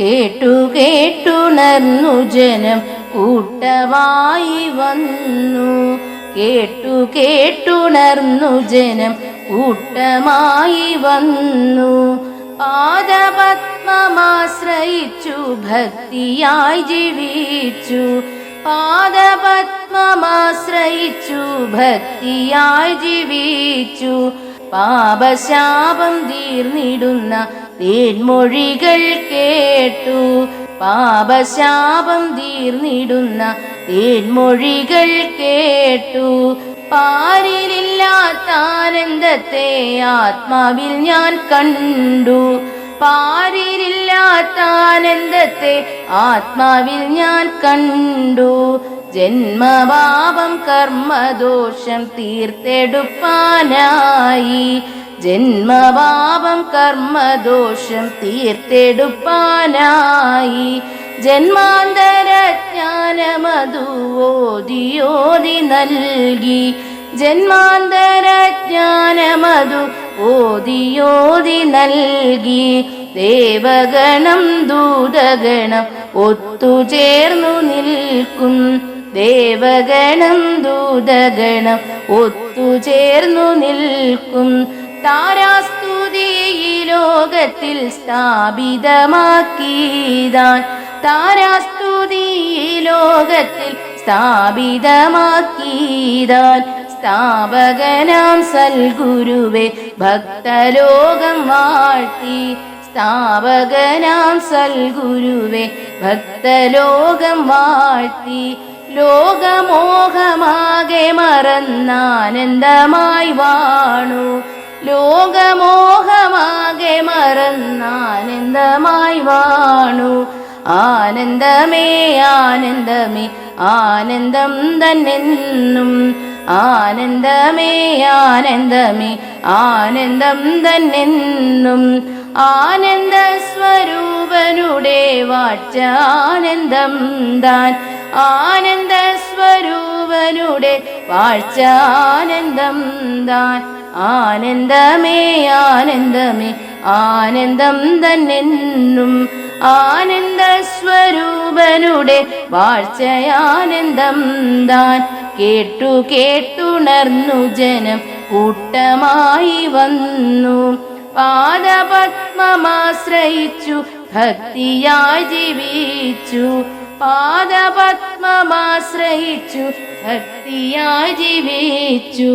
കേട്ടു കേട്ടുണർന്നു ജനം കൂട്ടമായി വന്നു. കേട്ടു കേട്ടുണർന്നു ജനം കൂട്ടമായി വന്നു. പാദപത്മമാശ്രയിച്ചു ഭക്തിയായി ജീവിച്ചു. പാദപത്മമാശ്രയിച്ചു ഭക്തിയായി ജീവിച്ചു. പാപശാപം തീർന്നിടുന്ന തേൻമൊഴികൾ കേട്ടു. പാപശാപം തീർന്നിടുന്ന തേൻമൊഴികൾ കേട്ടു. പാരിലില്ലാത്ത ആനന്ദത്തെ ആത്മാവിൽ ഞാൻ കണ്ടു. പാരിലില്ലാത്ത ആനന്ദത്തെ ആത്മാവിൽ ഞാൻ കണ്ടു. ജന്മപാപം കർമ്മദോഷം തീർത്തെടുപ്പാനായി. ജന്മപാപം കർമ്മദോഷം തീർത്തെടുപ്പാനായി. ജന്മാന്തര ജ്ഞാനമതു ഓതിയോതി നൽകി. ജന്മാന്തര ജ്ഞാനമതു ഓതിയോതി നൽകി. ദേവഗണം ദൂതഗണം ഒത്തുചേർന്നു നിൽക്കും. ദേവഗണം ദൂതഗണം ഒത്തുചേർന്നു നിൽക്കും. താരാസ്തുതി ഈ ലോകത്തിൽ സ്ഥാപിതമാക്കിയതാൻ. താരാസ്തുതി ഈ ലോകത്തിൽ സ്ഥാപിതമാക്കിയതാൻ. സ്ഥാപകനാം സൽഗുരുവെ ഭക്തലോകം വാഴ്ത്തി. സ്ഥാപകനാം സൽഗുരുവെ ഭക്തലോകം വാഴ്ത്തി. ലോകമോഹമാകെ മറന്നാനന്ദമായി വാണു. ലോകമോഹമാകെ മറന്നാനന്ദമായി വാണു. ആനന്ദമേ ആനന്ദമേ ആനന്ദം തന്നെന്നും. ആനന്ദമേ ആനന്ദമേ ആനന്ദം തന്നെന്നും. ആനന്ദ സ്വരൂപനുടെ വാഴ്ച ആനന്ദം താൻ. ആനന്ദ സ്വരൂപനുടെ വാഴ്ച ആനന്ദം താൻ. ആനന്ദമേ ആനന്ദമേ ആനന്ദം തന്നെന്നും ആനന്ദ സ്വരൂപനുടെ വാഴ്ചയാനന്ദം താൻ കേട്ടു കേട്ടുണർന്നു ജനം കൂട്ടമായി വന്നു. പാദപത്മമാശ്രയിച്ചു ഭക്തിയായി ജീവിച്ചു. പാദപത്മമാശ്രയിച്ചു ഭക്തിയായി ജീവിച്ചു.